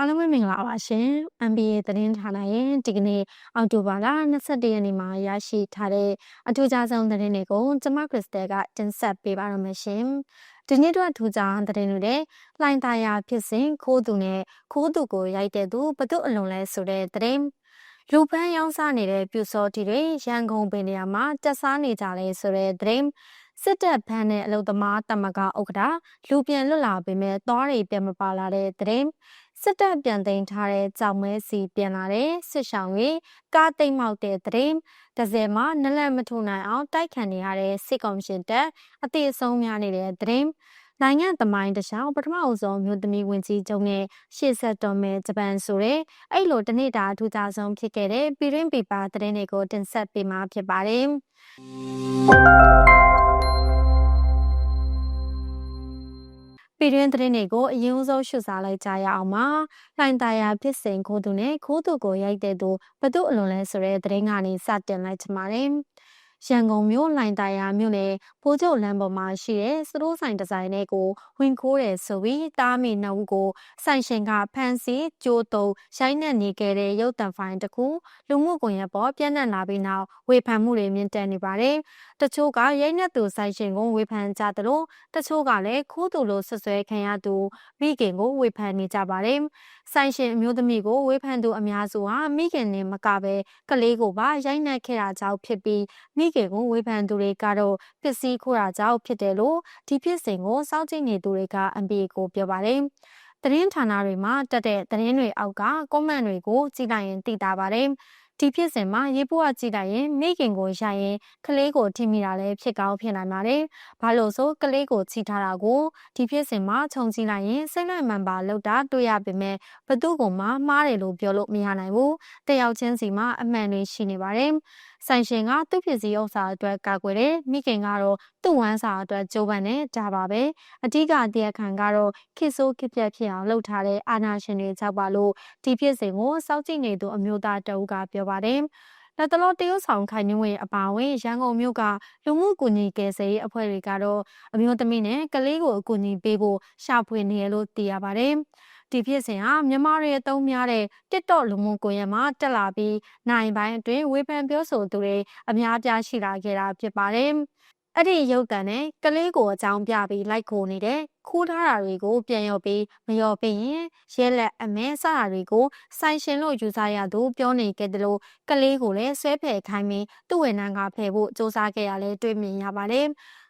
အားလုံးပဲမင်္ဂလာပါရှင် MBA သတင်းဌာနရဲ့ဒီကနေ့အောက်တိုဘာလ22ရက်နေ့မှာရရှိထားတဲ့အထူးခြားဆုံးသတင်းတွေကိုကျွန်မခရစ်စတယ်ကတင်ဆက်ပေးပါရမရှင်ဒီနေ့တော့အထူးခြားသတင်းတွေနဲ့လှိုင်းသားရဖြစ်စဉ်ခိုးသူနဲ့ခိုးသူကိုရိုက်တဲ့သူဘသူအလုံးလဲဆိုတဲ့သတင်းလူပန်းရောင်းစားနေတဲ့ပြူစောတီတွေရန်ကုန်ပင်နေရာမှာတက်စားနေကြလဲဆိုတဲ့သတင်းစစ်တပ်ဘန်းနဲ့အလုံသမားတမကဥက္ကဋ္ဌလူပြန်လွတ်လာပေမဲ့သွားတွေပြန်မပါလာတဲ့သတင်း စစ်တပ်ပြန်သိမ်းထားတဲ့ကြောင်မဲစီပြန်လာတဲ့စစ်ဆောင်တွေကားသိမ်းမောက်တဲ့သတင်းဒဇယ်မှာနလန့်မထူနိုင်အောင်တိုက်ခံနေရတဲ့စစ်ကောင်ရှင်တပ်အသေးအဆုံးများနေတဲ့သတင်းနိုင်ငံသမိုင်းတခြားပထမအဆုံးမြို့သမီးဝင်ကြီးကျုံနဲ့ရှေ့ဆက်တော်မဲ့ဂျပန်ဆိုတဲ့အဲ့လိုတနေ့တာအထူးခြားဆုံးဖြစ်ခဲ့တဲ့ပြည်ရင်းပြည်ပသတင်းတွေကိုတင်ဆက်ပေးမှာဖြစ်ပါတယ် ပြည်တွင်းသတင်းတွေကိုအရင်ဆုံးရှုစားလိုက်ကြရအောင်ပါ။လှိုင်သာယာဖြစ်စဉ်ခိုးသူနဲ့ခိုးသူကိုရိုက်တဲ့သူဘသူအလွန်လဲဆိုတဲ့သတင်းကနေစတင်လိုက်ချင်ပါတယ်။ ရန်ကုန်မြို့လိုင်တိုင်ယာမြို့နယ်ပိုးကျုပ်လမ်းပေါ်မှာရှိတဲ့စတိုးဆိုင်ဒီဇိုင်နဲ့ကိုဝင်ခိုးတယ်ဆိုပြီးတားမိနှုတ်ကိုဆိုင်ရှင်ကဖန်စီကြိုးတုံရိုက်နှက်နေခဲ့တဲ့ရုပ်တံဖိုင်တစ်ခုလူမှုကွန်ရက်ပေါ်ပြန့်နှံ့လာပြီးနောက်ဝေဖန်မှုတွေမြင့်တက်နေပါတယ်။တချို့ကရိုက်နှက်သူဆိုင်ရှင်ကိုဝေဖန်ကြတယ်လို့တချို့ကလည်းခိုးသူလို့ဆွဆွဲခံရသူမိခင်ကိုဝေဖန်နေကြပါတယ်။ဆိုင်ရှင်အမျိုးသမီးကိုဝေဖန်သူအများစုဟာမိခင်နဲ့မကပဲကလေးကိုပါရိုက်နှက်ခဲ့တာကြောင့်ဖြစ်ပြီးမိခင်ကိုဝေဖန်သူတွေကတော့ပစ္စည်းခိုးတာကြောင့်ဖြစ်တယ်လို့ဒီဖြစ်စဉ်ကိုစောင့်ကြည့်နေသူတွေက MBA ကိုပြောပါတယ်။သတင်းဌာနတွေမှာတက်တဲ့သတင်းတွေအောက်ကကွန်မန့်တွေကိုကြည့်လိုက်ရင်သိတာပါတယ်။ဒီဖြစ်စဉ်မှာရေပိုးကကြည့်လိုက်ရင်မိခင်ကိုရိုက်ရင်ကလေးကိုထိမိတာလည်းဖြစ်ကောင်းဖြစ်နိုင်ပါတယ်။ဘာလို့ဆိုကလေးကိုချီထားတာကိုဒီဖြစ်စဉ်မှာခြုံကြည့်လိုက်ရင်စိတ်လိုက်မှန်ပါလောက်တာတွေ့ရပေမဲ့ဘသူ့ကိုမှမှားတယ်လို့ပြောလို့မရနိုင်ဘူး။တယောက်ချင်းစီမှာအမှန်တွေရှိနေပါတယ်။ဆိုင်ရှင်ကသူ့ဖြစ်စည်းဥစ္စာအတွက်ကာကွယ်တယ်မိခင်ကတော့သူ့ဝမ်းစာအတွက်ကြိုးပမ်းနေကြပါပဲအဓိကတရားခံကတော့ခေဆိုးခေပြက်ဖြစ်အောင်လှုပ်ထားတဲ့အာနာရှင်တွေကြောက်ပါလို့ဒီဖြစ်စဉ်ကိုစောင့်ကြည့်နေသူအမျိုးသားတအုပ်ကပြောပါတယ်လက်တလောတရုတ်ဆောင်ခိုင်နှင်းဝေအပါဝင်ရန်ကုန်မြို့ကလူမှုကူညီကယ်ဆယ်ရေးအဖွဲ့တွေကတော့အမျိုးသမီးနဲ့ကလေးကိုအကူအညီပေးဖို့ရှာဖွေနေရလို့သိရပါတယ်။ ဒီဖြစ်စဉ်ဟာမြန်မာတွေအသုံးများတဲ့ TikTok လူမှုကွန်ရက်မှာတက်လာပြီးနိုင်ပိုင်းအတွင်းဝေဖန်ပြောဆိုသူတွေအများပြားရှိလာခဲ့တာဖြစ်ပါတယ်။အဲ့ဒီရုပ်တံနဲ့ကလေးကိုအကြောင်းပြပြီးလိုက်ခိုနေတဲ့ခိုးထားတာတွေကိုပြန်ရော်ပြီးမရော်ပြီးရင်ရဲလက်အမဲစတာတွေကိုဆိုင်ရှင်လို့ယူဆရသူပြောနေကြတယ်လို့ကလေးကိုလည်းဆွဲဖယ်ခိုင်းပြီးသူ့ဝန်ထမ်းကဖယ်ဖို့စ조사ခဲ့ရလဲတွေ့မြင်ရပါတယ်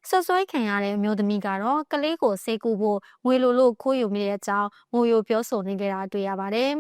ဆွဆွဲခံရတဲ့အမျိုးသမီးကတော့ကလေးကိုစေကူဖို့ငွေလိုလို့ခိုးယူမိတဲ့အကြောင်းငိုယိုပြောဆိုနေကြတာတွေ့ရပါတယ်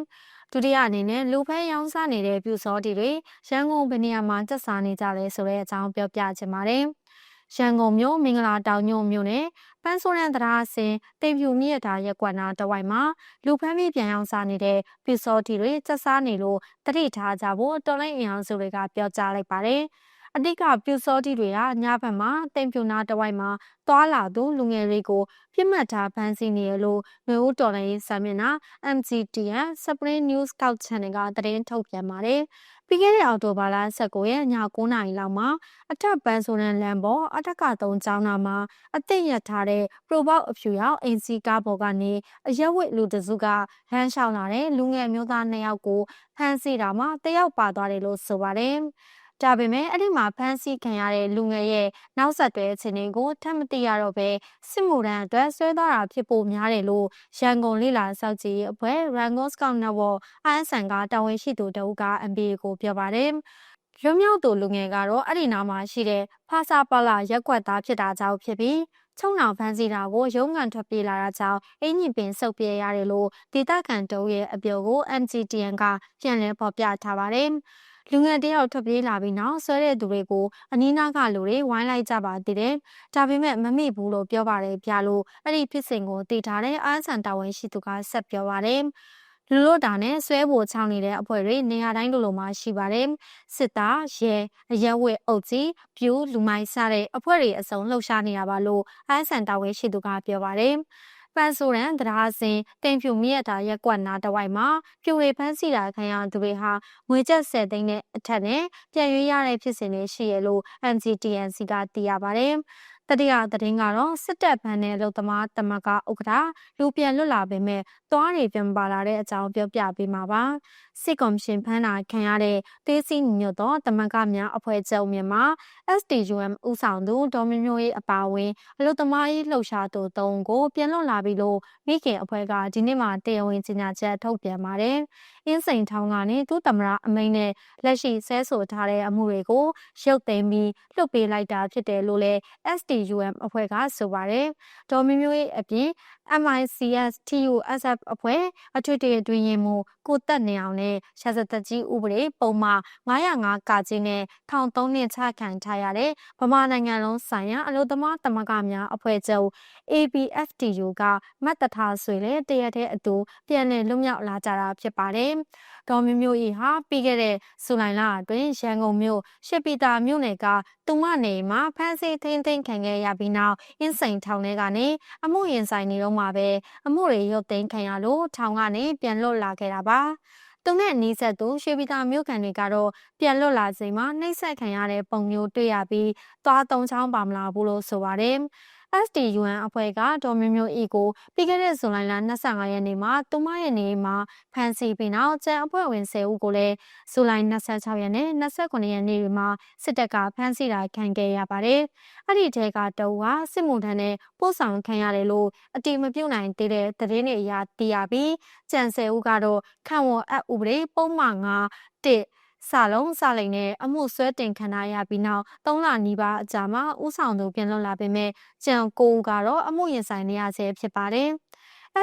ဒုတိယအနေနဲ့လူဖဲရောင်းစားနေတဲ့ပြူစောတီတွေရန်ကုန်ဗနေရာမှာတက်စားနေကြတယ်ဆိုတဲ့အကြောင်းပြောပြချင်ပါတယ်။ရန်ကုန်မြို့မင်္ဂလာတောင်ညွန့်မြို့နယ်ပန်းစိုးရန်တရားစင်တိမ်ဖြူမြစ်တာရက်ကွက်နာတဝိုက်မှာလူဖမ်းပြီးပြန်အောင်စားနေတဲ့ပြူစောတီတွေစက်စားနေလို့တတိထားကြဖို့တော်လိုင်းအင်အားစုတွေကပြောကြားလိုက်ပါတယ်။ အတိကပြူစောတီတွေကညဘက်မှာတိမ်ဖြူနာတဝိုက်မှာသွာလာသူလူငယ်တွေကိုပြစ်မှတ်ထားဖမ်းဆီးနေရလို့မျိုးဦးတော်လိုင်းစာမျက်နှာ MCTN Spring News Scout Channel ကသတင်းထုတ်ပြန်ပါတယ်။ပြီးခဲ့တဲ့အောက်တိုဘာလ19ရက်ည9:00နာရီလောက်မှာအထက်ပန်းဆိုရန်လမ်းပေါ်အထက်က3ကျောင်းသားမှာအသင့်ရထားတဲ့ပရိုဘောက်အဖြူရောက်အင်စီကားပေါ်ကနေအရက်ဝစ်လူတစုကဟန်းလျှောက်လာတဲ့လူငယ်မျိုးသား2ယောက်ကိုဖမ်းဆီးတာမှာတယောက်ပါသွားတယ်လို့ဆိုပါတယ်။ ဒါပေမဲ့အဲ့ဒီမှာဖမ်းဆီးခံရတဲ့လူငယ်ရဲ့နောက်ဆက်တွဲအခြေအနေကိုထပ်မသိရတော့ဘဲစစ်မှုထမ်းအတွက်ဆွဲသွားတာဖြစ်ဖို့များတယ်လို့ရန်ကုန်လေးလာစောက်ကြီးအဖွဲ့ Rango Scout Network ISN ကတာဝန်ရှိသူတဦးက MBA ကိုပြောပါတယ်လွမြောက်သူလူငယ်ကတော့အဲ့ဒီနားမှာရှိတဲ့ဖာစာပလာရက်ွက်သားဖြစ်တာကြောင့်ဖြစ်ပြီးချုံနောင်ဖမ်းဆီးတာကိုရုံးကန်ထွက်ပြေးလာတာကြောင့်အင်းညင်ပင်ဆုပ်ပြေးရတယ်လို့ဒေတာကန်တုံးရဲ့အပြောကို MGTN ကပြန်လည်ဖော်ပြထားပါတယ်။ လူငယ်တယောက်ထွက်ပြေးလာပြီးနောက်ဆွဲတဲ့သူတွေကိုအနီးနားကလူတွေဝိုင်းလိုက်ကြပါသေးတယ်။ဒါပေမဲ့မမိဘူးလို့ပြောပါတယ်ပြလို့အဲ့ဒီဖြစ်စဉ်ကိုတည်ထားတဲ့အာဆန်တာဝန်ရှိသူကဆက်ပြောပါတယ်။လူလို့တာနဲ့ဆွဲဖို့ချောင်းနေတဲ့အဖွဲ့တွေနေရာတိုင်းလိုလိုမှာရှိပါတယ်စစ်သားရဲအရက်ဝဲအုပ်ကြီးပြူလူမိုင်းစတဲ့အဖွဲ့တွေအစုံလှုပ်ရှားနေတာပါလို့အိုင်းဆန်တာဝဲရှိသူကပြောပါတယ် ပန်ဆိုရန်တရားစင်တင်ဖြူမြက်တာရက်ကွက်နာတဝိုက်မှာပြူတွေဖမ်းဆီးတာခံရသူတွေဟာငွေကျပ်10သိန်းနဲ့အထက်နဲ့ပြန်ရွေးရတဲ့ဖြစ်စဉ်တွေရှိရလို့ MGTNC ကသိရပါတယ်။ တတတိယသတင်းကတော့စစ်တပ်ဗန်းနဲ့လုံသမားတမကဥက္ကဋ္ဌလူပြန်လွတ်လာပေမဲ့သွားတွေပြန်ပါလာတဲ့အကြောင်းပြောပြပေးမှာပါစစ်ကော်မရှင်ဖမ်းတာခံရတဲ့တေးစီညွတ်သောတမကများအဖွဲ့ချုပ်မြန်မာ SDUM ဥဆောင်သူဒေါ်မျိုးမျိုးရေးအပါအဝင်အလုံသမားရေးလှုပ်ရှားသူတုံးကိုပြန်လွတ်လာပြီလို့မိခင်အဖွဲ့ကဒီနေ့မှတရားဝင်ကြေညာချက်ထုတ်ပြန်ပါတယ်အင်းစိန်ထောင်ကနေသူ့တမရအမိန်နဲ့လက်ရှိဆဲဆိုထားတဲ့အမှုတွေကိုရုပ်သိမ်းပြီးလွှတ်ပေးလိုက်တာဖြစ်တယ်လို့လည်း SDUM အဖွဲ့ကဆိုပါတယ်။ဒေါ်မျိုးမျိုးရဲ့အပြင် MICS TUSF အဖွဲ့အထွေထွေအတွင်းရင်မူကိုတက်နေအောင်နဲ့ရှာစသက်ကြီးဥပဒေပုံမှ905ကကြီးနဲ့ထောင်3နှစ်ချခံထားရတဲ့ဗမာနိုင်ငံလုံးဆိုင်ရာအလို့သမားတမကများအဖွဲ့ချုပ် ABFTU ကမတ်တထားဆွေလဲတရက်တဲ့အတူပြန်လည်လွတ်မြောက်လာကြတာဖြစ်ပါတယ်။ဒေါ်မျိုးမျိုးဤဟာပြီးခဲ့တဲ့ဇူလိုင်လအတွင်းရန်ကုန်မြို့ရှစ်ပီတာမြို့နယ်ကသူမနေမှာဖမ်းဆီးထိန်းသိမ်းခံခဲ့ရပြီးနောက်အင်းစိန်ထောင်ထဲကနေအမှုရင်ဆိုင်နေတော့မှာပဲအမှုတွေရုပ်သိမ်းခံရလို့ထောင်ကနေပြန်လွတ်လာခဲ့တာပါသူနဲ့နီးစပ်သူရွှေပြည်သာမြို့ခံတွေကတော့ပြန်လွတ်လာချိန်မှာနှိမ့်ဆက်ခံရတဲ့ပုံမျိုးတွေ့ရပြီးသွားသုံးချောင်းပါမလာဘူးလို့ဆိုပါတယ်။ SDUN အဖွဲ့ကဒေါ်မျိုးမျိုးဤကိုပြီးခဲ့တဲ့ဇွန်လ25ရက်နေ့မှာသူမရဲ့နေမှာဖမ်းဆီးပြီးနောက်ကျန်အဖွဲ့ဝင်10ဦးကိုလည်းဇူလိုင်26ရက်နဲ့29ရက်နေ့တွေမှာစစ်တပ်ကဖမ်းဆီးတာခံခဲ့ရပါတယ်။အဲ့ဒီထဲကတအူဟာစစ်မှုထမ်းနဲ့ပို့ဆောင်ခံရတယ်လို့အတိမပြုတ်နိုင်သေးတဲ့သတင်းတွေအရသိရပြီးကျန်10ဦးကတော့ခံဝန်အပ်ဥပဒေပုံမှန်9 1 စာလုံးစာလိမ်နဲ့အမှုဆွဲတင်ခံရပြီးနောက်၃လနီးပါးအကြာမှာဥဆောင်သူပြန်လွတ်လာပေမဲ့ကြံကိုဦးကတော့အမှုရင်ဆိုင်နေရဆဲဖြစ်ပါတယ်။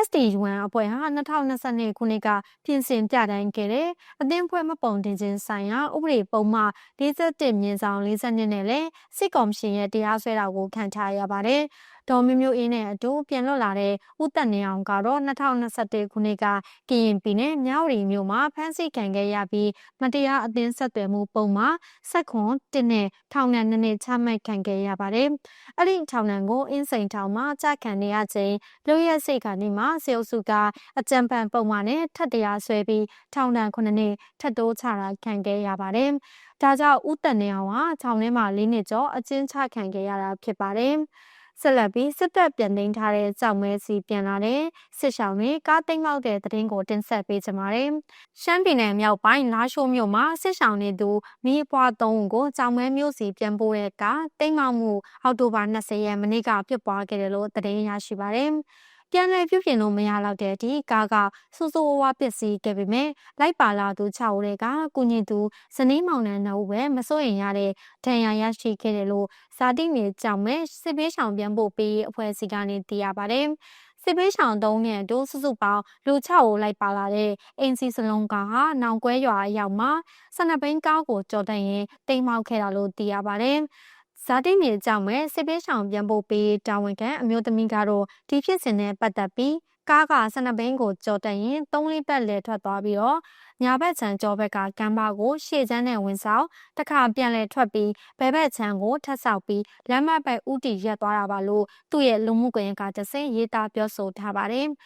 SDUN အဖွဲ့ဟာ2022ခုနှစ်ကပြင်ဆင်ပြတိုင်းခဲ့တဲ့အသင်းဖွဲ့မပုံတင်ခြင်းဆိုင်ရာဥပဒေပုံမှ47မြင်းဆောင်42နဲ့လည်းစစ်ကော်မရှင်ရဲ့တရားစွဲတာကိုခံထားရပါတယ်။ ဒေါ်မျိုးမျိုးအေးနဲ့အတူပြန်လွတ်လာတဲ့ဦးသက်နေအောင်ကတော့2021ခုနှစ်ကကရင်ပြည်နယ်မြဝတီမြို့မှာဖမ်းဆီးခံခဲ့ရပြီးမတရားအသင်းဆက်သွယ်မှုပုံမှာစက်ခွန်1နဲ့ထောင်ဒဏ်2နှစ်ချမှတ်ခံခဲ့ရပါတယ်။အဲ့ဒီထောင်ဒဏ်ကိုအင်းစိန်ထောင်မှာကြာခံနေရချိန်လူရဲစိတ်ကနေမှစေအုပ်စုကအကြံပန်ပုံမှာနဲ့ထပ်တရားဆွဲပြီးထောင်ဒဏ်9နှစ်ထပ်တိုးချတာခံခဲ့ရပါတယ်။ဒါကြောင့်ဦးတန်နေအောင်ဟာထောင်ထဲမှာ၄နှစ်ကျော်အကျဉ်းချခံခဲ့ရတာဖြစ်ပါတယ်။ ဆက်လက်ပြီးစစ်တပ်ပြန်သိမ်းထားတဲ့ကြောက်မဲစီပြန်လာတဲ့စစ်ဆောင်တွေကားသိမ်းမောက်တဲ့သတင်းကိုတင်ဆက်ပေးကြပါမယ်။ရှမ်းပြည်နယ်မြောက်ပိုင်းလာရှိုးမြို့မှာစစ်ဆောင်နေသူမိဘွားသုံးဦးကိုကြောက်မဲမြို့စီပြန်ပို့တဲ့ကားသိမ်းမောက်မှုအောက်တိုဘာ20ရက်မနေ့ကဖြစ်ပွားခဲ့တယ်လို့သတင်းရရှိပါတယ်။ ပြန်လည်ပြုပြင်လို့မရတော့တဲ့အထိကားကဆိုးဆိုးဝါးဝါပစ္စည်းခဲ့ပေမဲ့လိုက်ပါလာသူ6ဦးတွေကကုညင်သူဇနီးမောင်နှံနှုတ်ပဲမစိုးရင်ရတဲ့ဒဏ်ရာရရှိခဲ့တယ်လို့ဇာတိမြေကြောင့်မဲ့စစ်ပေးဆောင်ပြန်ဖို့ပေးအဖွဲ့အစည်းကနေသိရပါတယ်စစ်ပေးဆောင်သုံးနဲ့ဒိုးစုစုပေါင်းလူ6ဦးလိုက်ပါလာတဲ့အင်စီစလုံးကဟာနောင်ကွဲရွာအရောက်မှာဆနဘိန်းကားကိုကြော်တန်ရင်တိမ်မောက်ခဲ့တာလို့သိရပါတယ်။ ဇာတိမြေကြောင့်ပဲစစ်ပေးဆောင်ပြန်ဖို့ပေးတာဝန်ခံအမျိုးသမီးကတော့ဒီဖြစ်စဉ်နဲ့ပတ်သက်ပြီးကားကဆနဘိန်းကိုကြော်တက်ရင်သုံးလေးပတ်လဲထွက်သွားပြီးတော့ညာဘက်ခြမ်းကြောဘက်ကကမ်းပါကိုရှေ့ချမ်းနဲ့ဝင်ဆောင်တခါပြန်လဲထွက်ပြီးဘဲဘက်ခြမ်းကိုထပ်ဆောက်ပြီးလမ်းမဘက်ဥတီရက်သွားတာပါလို့သူ့ရဲ့လူမှုကွန်ရက်ကတဆင့်ရေးသားပြောဆိုထားပါတယ်။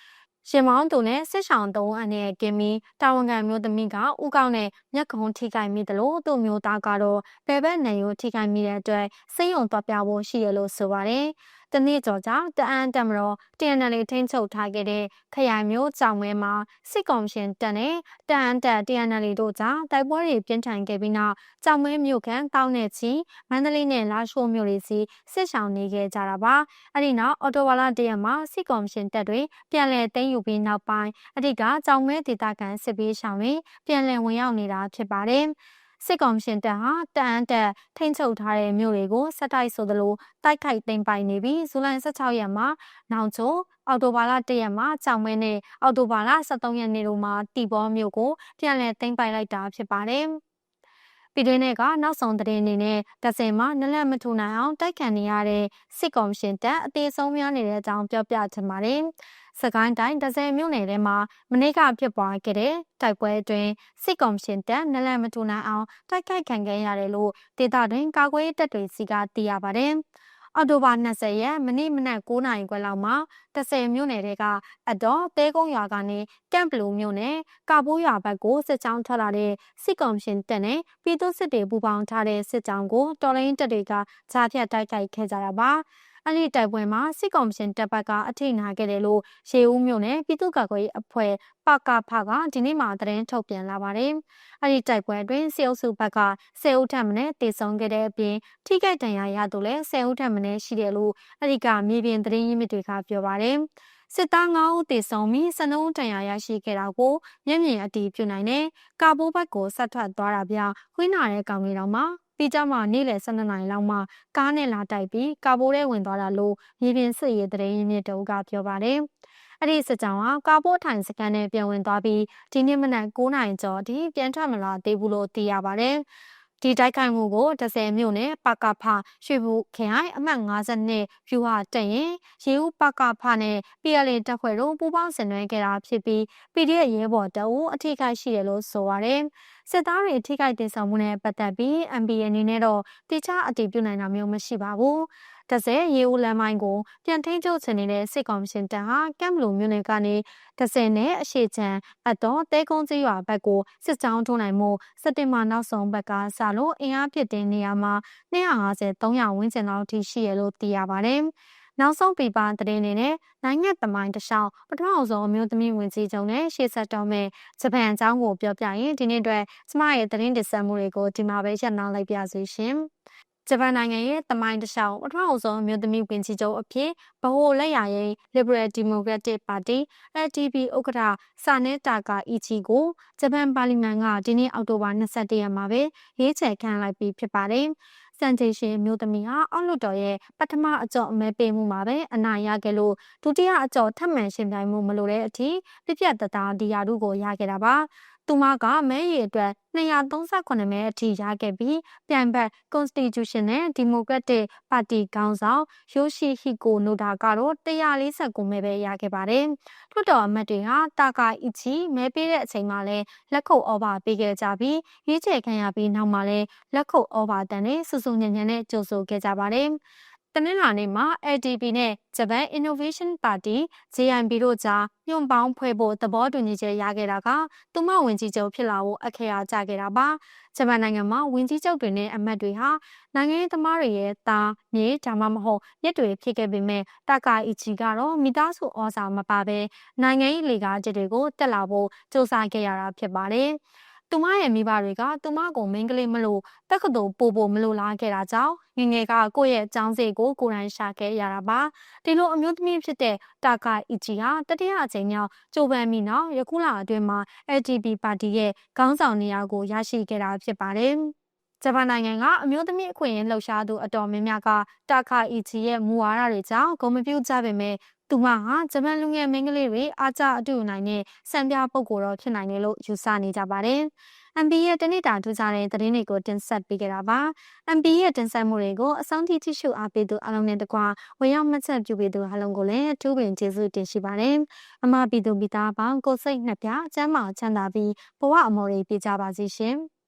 ရှင်မောင်းသူနဲ့စစ်ဆောင်သုံးအနေနဲ့ကင်းမီတာဝန်ခံမျိုးသမီးကဥကောက်နဲ့မျက်ခုံးထိခိုက်မိတယ်လို့သူ့မျိုးသားကတော့ဘယ်ဘက်နယ်ရိုးထိခိုက်မိတဲ့အတွက်စိတ်ယုံသွားပြဖို့ရှိရလို့ဆိုပါတယ်။ တနေ့ကျော်ကြာတအန်းတက်မတော် TNL ထိန်းချုပ်ထားခဲ့တဲ့ခရိုင်မျိုးကြောင်မဲမှာစစ်ကောင်ရှင်တပ်နဲ့တအန်းတက် TNL တို့ကြားတိုက်ပွဲတွေပြင်းထန်ခဲ့ပြီးနောက်ကြောင်မဲမြို့ခံတောင်းနဲ့ချီမန္တလေးနဲ့လာရှိုးမြို့တွေစီစစ်ဆောင်နေခဲ့ကြတာပါအဲ့ဒီနောက်အော်တိုဝါလာတရက်မှာစစ်ကောင်ရှင်တပ်တွေပြန်လည်သိမ်းယူပြီးနောက်ပိုင်းအဓိကကြောင်မဲဒေသခံစစ်ပေးဆောင်တွေပြန်လည်ဝင်ရောက်နေတာဖြစ်ပါတယ် စစ်ကောင်ရှင်တပ်ဟာတအန်းတက်ထိန်းချုပ်ထားတဲ့မြို့တွေကိုစက်တိုက်ဆိုသလိုတိုက်ခိုက်သိမ်းပိုင်နေပြီးဇူလိုင်16ရက်မှာနောင်ချိုအော်တိုဘာလ1ရက်မှာကြောင်မဲနဲ့အော်တိုဘာလ23ရက်နေ့တို့မှာတီဘောမြို့ကိုပြန်လည်သိမ်းပိုင်လိုက်တာဖြစ်ပါတယ်။ ပြည်တွင်းကနောက်ဆုံးသတင်းအနေနဲ့တစင်မှာနလက်မထူနိုင်အောင်တိုက်ခံနေရတဲ့စစ်ကောင်ရှင်တပ်အသေးဆုံးများနေတဲ့အကြောင်းပြောပြချင်ပါတယ်။စကိုင်းတိုင်းဒဇယ်မြို့နယ်ထဲမှာမနေ့ကဖြစ်ပွားခဲ့တဲ့တိုက်ပွဲအတွင်းစစ်ကောင်ရှင်တပ်နလန်မထူနိုင်အောင်တိုက်ခိုက်ခံခဲ့ရတယ်လို့ဒေသတွင်ကာကွယ်တပ်တွေစီကသိရပါတယ်။ အော်တိုဘာ20ရက်မနေ့မနက်9နာရီခွဲလောက်မှာ30မြို့နယ်တွေကအတော်သဲကုန်းရွာကနေကန့်ဘလူမြို့နယ်ကာပိုးရွာဘက်ကိုစစ်ကြောင်းထွက်လာတဲ့စစ်ကောင်ရှင်တပ်နဲ့ပြည်သူစစ်တွေပူးပေါင်းထားတဲ့စစ်ကြောင်းကိုတော်လိုင်းတပ်တွေကဂျာဖြတ်တိုက်ခိုက်ခဲ့ကြတာပါ။ အဲ့ဒီတိုက်ပွဲမှာစစ်ကောင်ရှင်တပ်ဘက်ကအထိနာခဲ့တယ်လို့ရေဦးမြို့နယ်ပြည်သူ့ကာကွယ်ရေးအဖွဲ့ပကဖကဒီနေ့မှသတင်းထုတ်ပြန်လာပါတယ်။အဲ့ဒီတိုက်ပွဲအတွင်းစစ်အုပ်စုဘက်ကဆယ်ဦးထပ်မံတေဆုံးခဲ့တဲ့အပြင်ထိခိုက်ဒဏ်ရာရသူလည်းဆယ်ဦးထပ်မံရှိတယ်လို့အဲ့ဒီကမြေပြင်သတင်းရင်းမြစ်တွေကပြောပါတယ်။စစ်သား9ဦးတေဆုံးပြီးစနှုံးတန်ရာရရှိခဲ့တာကိုမျက်မြင်အတည်ပြုနိုင်တဲ့ကာဘိုးဘက်ကိုဆက်ထွက်သွားတာပြခွင်းနာတဲ့ကောင်လေးတော်မှာ ပြီးကြမှာနေ့လယ်12နာရီလောက်မှကားနဲ့လာတိုက်ပြီးကာဘိုးထဲဝင်သွားတာလို့မြေပြင်စစ်ရေးသတင်းရင်းမြစ်တို့ကပြောပါတယ်။အဲ့ဒီစစ်ကြောင်းဟာကာဘိုးထိုင်စကန်နဲ့ပြန်ဝင်သွားပြီးဒီနေ့မနက်9နာရီကျော်အထိပြန်ထွက်မလာသေးဘူးလို့သိရပါတယ်။ ဒီတိုက်ခိုက်မှုကို10မြို့နယ်ပကဖရွှေဘူခရိုင်အမှတ်52ဖြူဟာတက်ရင်ရေဦးပကဖနဲ့ PLA တပ်ဖွဲ့တို့ပူးပေါင်းဆင်နွှဲခဲ့တာဖြစ်ပြီး PDF ရဲဘော်တအူအထိခိုက်ရှိတယ်လို့ဆိုပါတယ်စစ်သားတွေထိခိုက်တင်ဆောင်မှုနဲ့ပတ်သက်ပြီး MBA အနေနဲ့တော့တိကျအတည်ပြုနိုင်တာမျိုးမရှိပါဘူး တဆဲရေဦးလမ်းမိုင်းကိုပြန်ထိန်းချုပ်ချင်နေတဲ့စစ်ကောင်ရှင်တပ်ဟာကမ်ဘလူမြို့နယ်ကနေတဆဲနဲ့အရှိချံအတော်တဲကုန်းကျေးရွာဘက်ကိုစစ်ကြောင်းထိုးနိုင်မှုစက်တင်ဘာနောက်ဆုံးဘက်ကစလို့အင်အားဖြစ်တဲ့နေရာမှာ250 300ဝန်းကျင်လောက်ထိရှိရလို့သိရပါတယ်။နောက်ဆုံးပြပသတင်းတွေနဲ့နိုင်ငံသမိုင်းတခြားပထမဆုံးအမျိုးသမီးဝင်ကြီးချုပ်နဲ့ရှေ့ဆက်တော်မဲ့ဂျပန်အကြောင်းကိုပြောပြရင်ဒီနေ့အတွက်ကျမရဲ့သတင်းတင်ဆက်မှုတွေကိုဒီမှာပဲရပ်နားလိုက်ပါစီရှင်။ ဂျပန်နိုင်ငံရဲ့တမိုင်းတစ်လျှောက်ပထမဆုံးအမျိုးသမီးဝင်ကြီးချုပ်အဖြစ်ဗဟိုလက်ရရင် Liberal Democratic Party LDP ဥက္ကဋ္ဌစာနေတာကာအီချီကိုဂျပန်ပါလီမန်ကဒီနေ့အောက်တိုဘာ22ရက်မှာပဲရွေးချယ်ခံလိုက်ပြီးဖြစ်ပါတယ်။စန်တေရှင်မျိုးသမီးဟာအောက်လွတ်တော်ရဲ့ပထမအကြော့အမဲပေးမှုမှာပဲအနိုင်ရခဲ့လို့ဒုတိယအကြော့ထပ်မံရှင်ပြိုင်မှုမလိုတဲ့အထိပြပြတသားဒီယာတို့ကိုရခဲ့တာပါ သူမကမဲရည်အတွက်238မဲအထိရခဲ့ပြီးပြိုင်ဘက် Constitution နဲ့ Democratic Party ခေါင်းဆောင် Yoshihiko Noda ကတော့149မဲပဲရခဲ့ပါတယ်။လွှတ်တော်အမတ်တွေဟာတာကာအီချီမဲပေးတဲ့အချိန်မှာလည်းလက်ခုပ်ဩဘာပေးခဲ့ကြပြီးရွေးချယ်ခံရပြီးနောက်မှာလည်းလက်ခုပ်ဩဘာတန်နဲ့စူစူညံ့ညံ့နဲ့ကြိုဆိုခဲ့ကြပါတယ်။ တနင်္လာနေ့မှာ LDP နဲ့ဂျပန် Innovation Party JIB တို့ကြားညွန့်ပေါင်းဖွဲ့ဖို့သဘောတူညီချက်ရခဲ့တာကသူမဝင်ကြီးချုပ်ဖြစ်လာဖို့အခရာကြခဲ့တာပါဂျပန်နိုင်ငံမှာဝင်ကြီးချုပ်တွေနဲ့အမတ်တွေဟာနိုင်ငံရေးသမားတွေရဲ့တာမြေဒါမှမဟုတ်မြစ်တွေဖြစ်ခဲ့ပေမဲ့တာကာအီချီကတော့မိသားစုဩဇာမပါဘဲနိုင်ငံရေးလေကားချက်တွေကိုတက်လာဖို့စ조사ခဲ့ရတာဖြစ်ပါတယ် သူမရဲ့မိဘတွေကသူမကိုမိန်းကလေးမလို့တက္ကသိုလ်ပို့ဖို့မလိုလားခဲ့တာကြောင့်ငငယ်ကကိုယ့်ရဲ့အကြောင်းစိတ်ကိုကိုယ်တိုင်ရှာခဲ့ရတာပါဒီလိုအမျိုးသမီးဖြစ်တဲ့တာကာအီချီဟာတတိယအကြိမ်မြောက်ကြိုးပမ်းပြီးနောက်ယခုလအတွင်းမှာ LGB ပါတီရဲ့ခေါင်းဆောင်နေရာကိုရရှိခဲ့တာဖြစ်ပါတယ်ဂျပန်နိုင်ငံကအမျိုးသမီးအခွင့်အရေးလှုပ်ရှားသူအတော်များများကတာခါအီချီရဲ့မူဝါဒတွေကြောင့်ဂုဏ်မပြုကြပေမဲ့ သူမဟာဂျပန်လူငယ်မိန်းကလေးတွေအားကျအတူနိုင်တဲ့စံပြပုံကိုတော့ဖြစ်နိုင်တယ်လို့ယူဆနေကြပါတယ်။ MB ရဲ့တနေ့တာထူးခြားတဲ့သတင်းတွေကိုတင်ဆက်ပေးခဲ့တာပါ။ MB ရဲ့တင်ဆက်မှုတွေကိုအဆုံးထိကြည့်ရှုအားပေးသူအလုံးနဲ့တကွာဝင်ရောက်မှတ်ချက်ပြုပေးသူအလုံးကိုလည်းအထူးပင်ကျေးဇူးတင်ရှိပါတယ်။အမပြည်သူမိသားပေါင်းကိုစိတ်နှစ်ပြကျမ်းမာချမ်းသာပြီးဘဝအမော်တွေပြကြပါစေရှင်။